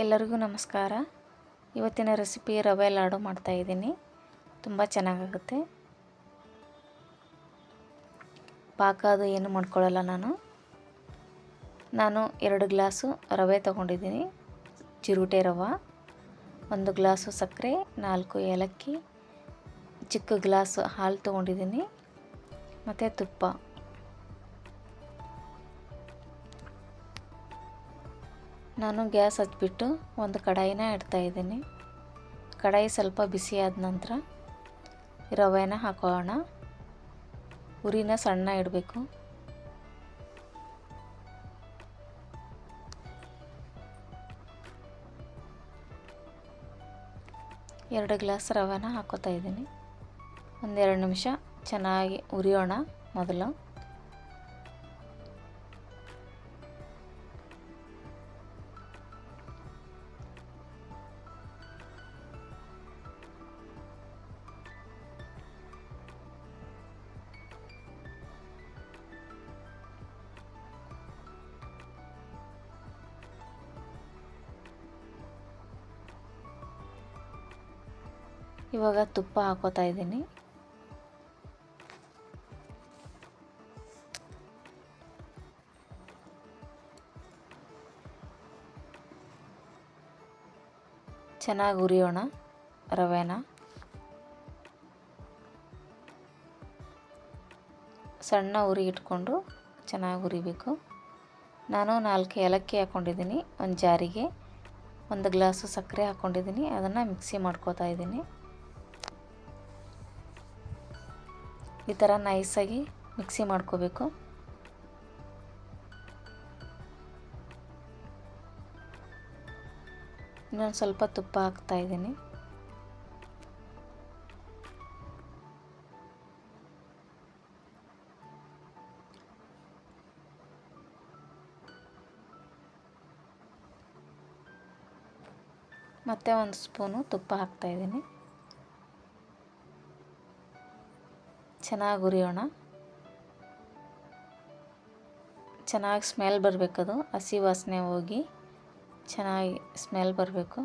ಎಲ್ಲರಿಗೂ ನಮಸ್ಕಾರ. ಇವತ್ತಿನ ರೆಸಿಪಿ ರವೆ ಲಾಡು ಮಾಡ್ತಾಯಿದ್ದೀನಿ ತುಂಬ ಚೆನ್ನಾಗಾಗುತ್ತೆ. ಪಾಕ ಅದು ಏನು ಮಾಡ್ಕೊಳ್ಳಲ್ಲ ನಾನು. ನಾನು ಎರಡು ಗ್ಲಾಸು ರವೆ ತೊಗೊಂಡಿದ್ದೀನಿ. ಚಿರುಟೆ ರವೆ, ಒಂದು ಗ್ಲಾಸು ಸಕ್ಕರೆ, ನಾಲ್ಕು ಏಲಕ್ಕಿ, ಚಿಕ್ಕ ಗ್ಲಾಸು ಹಾಲು ತೊಗೊಂಡಿದ್ದೀನಿ. ಮತ್ತು ತುಪ್ಪ. ನಾನು ಗ್ಯಾಸ್ ಹಚ್ಬಿಟ್ಟು ಒಂದು ಕಡಾಯಿನ ಇಡ್ತಾಯಿದ್ದೀನಿ ಕಡಾಯಿ ಸ್ವಲ್ಪ ಬಿಸಿ ಆದ ನಂತರ ರವೆನ ಹಾಕೋಣ. ಉರಿನ ಸಣ್ಣ ಇಡಬೇಕು. ಎರಡು ಗ್ಲಾಸ್ ರವೆನ ಹಾಕೋತಾ ಇದ್ದೀನಿ. ಒಂದೆರಡು ನಿಮಿಷ ಚೆನ್ನಾಗಿ ಉರಿಯೋಣ ಮೊದಲು. ಇವಾಗ ತುಪ್ಪ ಹಾಕೋತಾ ಇದ್ದೀನಿ. ಚೆನ್ನಾಗಿ ಉರಿಯೋಣ ರವೆನ. ಸಣ್ಣ ಉರಿ ಇಟ್ಕೊಂಡು ಚೆನ್ನಾಗಿ ಉರಿಬೇಕು ನಾನು ನಾಲ್ಕು ಏಲಕ್ಕಿ ಹಾಕ್ಕೊಂಡಿದ್ದೀನಿ ಒಂದು ಜಾರಿಗೆ. ಒಂದು ಗ್ಲಾಸು ಸಕ್ಕರೆ ಹಾಕ್ಕೊಂಡಿದ್ದೀನಿ ಅದನ್ನು ಮಿಕ್ಸಿ ಮಾಡ್ಕೋತಾ ಇದ್ದೀನಿ. ಈ ಥರ ನೈಸಾಗಿ ಮಿಕ್ಸಿ ಮಾಡ್ಕೋಬೇಕು. ಇನ್ನೊಂದು ಸ್ವಲ್ಪ ತುಪ್ಪ ಹಾಕ್ತಾ ಇದ್ದೀನಿ. ಮತ್ತೆ ಒಂದು ಸ್ಪೂನು ತುಪ್ಪ ಹಾಕ್ತಾ ಚೆನ್ನಾಗಿ ಹುರಿಯೋಣ. ಚೆನ್ನಾಗಿ ಸ್ಮೆಲ್ ಬರಬೇಕದು. ಹಸಿ ವಾಸನೆ ಹೋಗಿ ಚೆನ್ನಾಗಿ ಸ್ಮೆಲ್ ಬರಬೇಕು.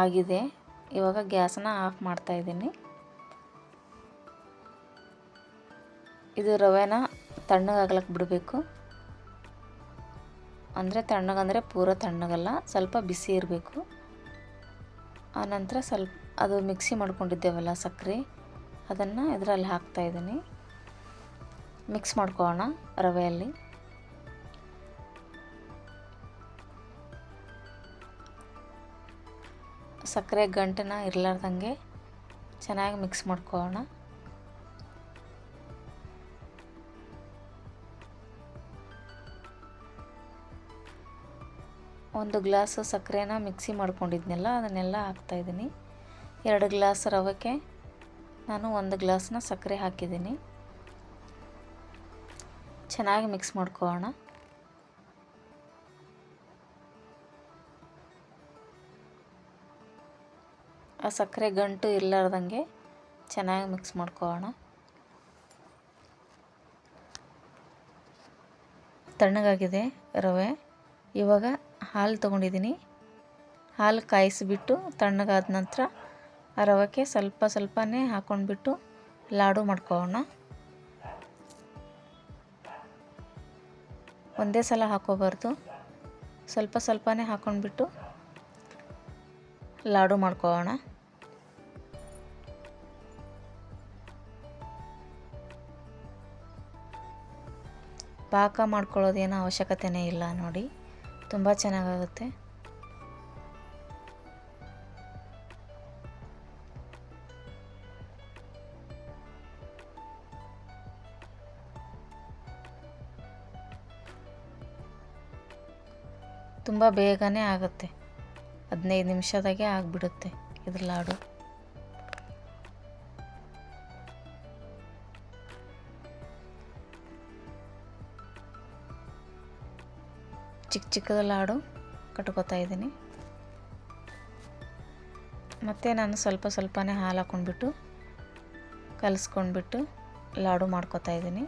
ಆಗಿದೆ. ಇವಾಗ ಗ್ಯಾಸನ್ನ ಆಫ್ ಮಾಡ್ತಾ ಇದ್ದೀನಿ. ಇದು ರವೆನ ತಣ್ಣಗಾಗ್ಲಕ್ಕೆ ಬಿಡಬೇಕು. ಅಂದರೆ ತಣ್ಣಗಂದರೆ ಪೂರ ತಣ್ಣಗಲ್ಲ, ಸ್ವಲ್ಪ ಬಿಸಿ ಇರಬೇಕು. ಆನಂತರ ಸ್ವಲ್ಪ, ಅದು ಮಿಕ್ಸಿ ಮಾಡ್ಕೊಂಡಿದ್ದೇವಲ್ಲ ಸಕ್ಕರೆ ಅದನ್ನು ಇದರಲ್ಲಿ ಹಾಕ್ತಾಯಿದ್ದೀನಿ ಮಿಕ್ಸ್ ಮಾಡ್ಕೊಳ್ಳೋಣ ರವೆಯಲ್ಲಿ. ಸಕ್ಕರೆ ಗಂಟೆನ ಇರಲಾರ್ದಂಗೆ ಚೆನ್ನಾಗಿ ಮಿಕ್ಸ್ ಮಾಡ್ಕೊಳ್ಳೋಣ. ಒಂದು ಗ್ಲಾಸ್ ಸಕ್ಕರೆನ ಮಿಕ್ಸಿ ಮಾಡ್ಕೊಂಡಿದ್ನಲ್ಲ, ಅದನ್ನೆಲ್ಲ ಹಾಕ್ತಾಯಿದ್ದೀನಿ ಎರಡು ಗ್ಲಾಸ್ ರವಕ್ಕೆ ನಾನು ಒಂದು ಗ್ಲಾಸ್ನ ಸಕ್ಕರೆ ಹಾಕಿದ್ದೀನಿ. ಚೆನ್ನಾಗಿ ಮಿಕ್ಸ್ ಮಾಡ್ಕೊಳ್ಳೋಣ. ಆ ಸಕ್ಕರೆ ಗಂಟು ಇರಲಾರ್ದಂಗೆ ಚೆನ್ನಾಗಿ ಮಿಕ್ಸ್ ಮಾಡ್ಕೊಳ್ಳೋಣ. ತಣ್ಣಗಾಗಿದೆ ರವೆ. ಇವಾಗ ಹಾಲು ತೊಗೊಂಡಿದ್ದೀನಿ. ಹಾಲು ಕಾಯಿಸಿಬಿಟ್ಟು ತಣ್ಣಗಾದ ನಂತರ ರವಕ್ಕೆ ಸ್ವಲ್ಪ ಸ್ವಲ್ಪನೇ ಹಾಕ್ಕೊಂಡ್ಬಿಟ್ಟು ಲಾಡು ಮಾಡ್ಕೋಣ ಒಂದೇ ಸಲ ಹಾಕೋಬಾರ್ದು. ಸ್ವಲ್ಪ ಸ್ವಲ್ಪನೇ ಹಾಕ್ಕೊಂಡ್ಬಿಟ್ಟು ಲಾಡು ಮಾಡ್ಕೋಣ ಪಾಕ ಮಾಡ್ಕೊಳ್ಳೋದೇನೋ ಅವಶ್ಯಕತೆಯೇ ಇಲ್ಲ ನೋಡಿ. ತುಂಬ ಚೆನ್ನಾಗಾಗುತ್ತೆ. ತುಂಬ ಬೇಗನೆ ಆಗುತ್ತೆ. ಹದಿನೈದು ನಿಮಿಷದಾಗೆ ಆಗಿಬಿಡುತ್ತೆ ಇದ್ರ ಲಾಡು. ಚಿಕ್ಕ ಚಿಕ್ಕದ ಲಾಡು ಕಟ್ಕೋತಾ ಇದ್ದೀನಿ. ಮತ್ತು ನಾನು ಸ್ವಲ್ಪ ಸ್ವಲ್ಪನೇ ಹಾಲು ಹಾಕ್ಕೊಂಡ್ಬಿಟ್ಟು ಕಲಿಸ್ಕೊಂಡ್ಬಿಟ್ಟು ಲಾಡು ಮಾಡ್ಕೊತಾ ಇದ್ದೀನಿ.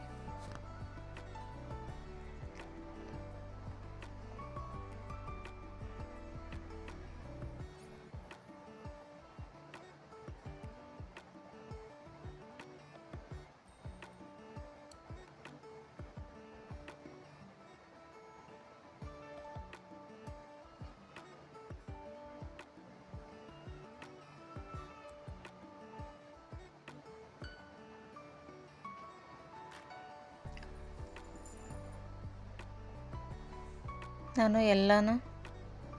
ನಾನು ಎಲ್ಲನೂ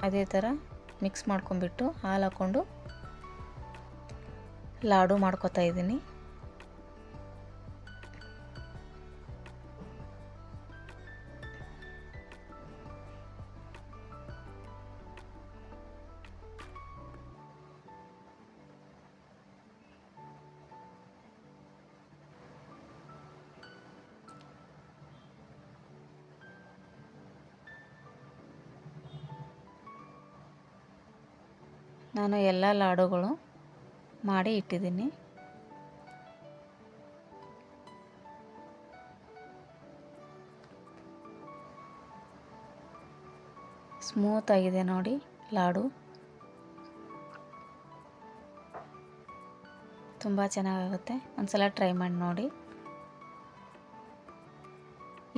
ಅದೇ ಥರ ಮಿಕ್ಸ್ ಮಾಡ್ಕೊಂಡ್ಬಿಟ್ಟು ಹಾಲು ಹಾಕ್ಕೊಂಡು ಲಾಡು ಮಾಡ್ಕೊತಾ ಇದ್ದೀನಿ. ನಾನು ಎಲ್ಲ ಲಾಡುಗಳು ಮಾಡಿ ಇಟ್ಟಿದ್ದೀನಿ. ಸ್ಮೂತ್ ಆಗಿದೆ ನೋಡಿ ಲಾಡು. ತುಂಬ ಚೆನ್ನಾಗಾಗುತ್ತೆ. ಒಂದ್ಸಲ ಟ್ರೈ ಮಾಡಿ ನೋಡಿ.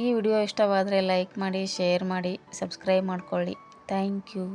ಈ ವಿಡಿಯೋ ಇಷ್ಟವಾದರೆ ಲೈಕ್ ಮಾಡಿ, ಶೇರ್ ಮಾಡಿ, ಸಬ್ಸ್ಕ್ರೈಬ್ ಮಾಡಿಕೊಳ್ಳಿ. Thank you.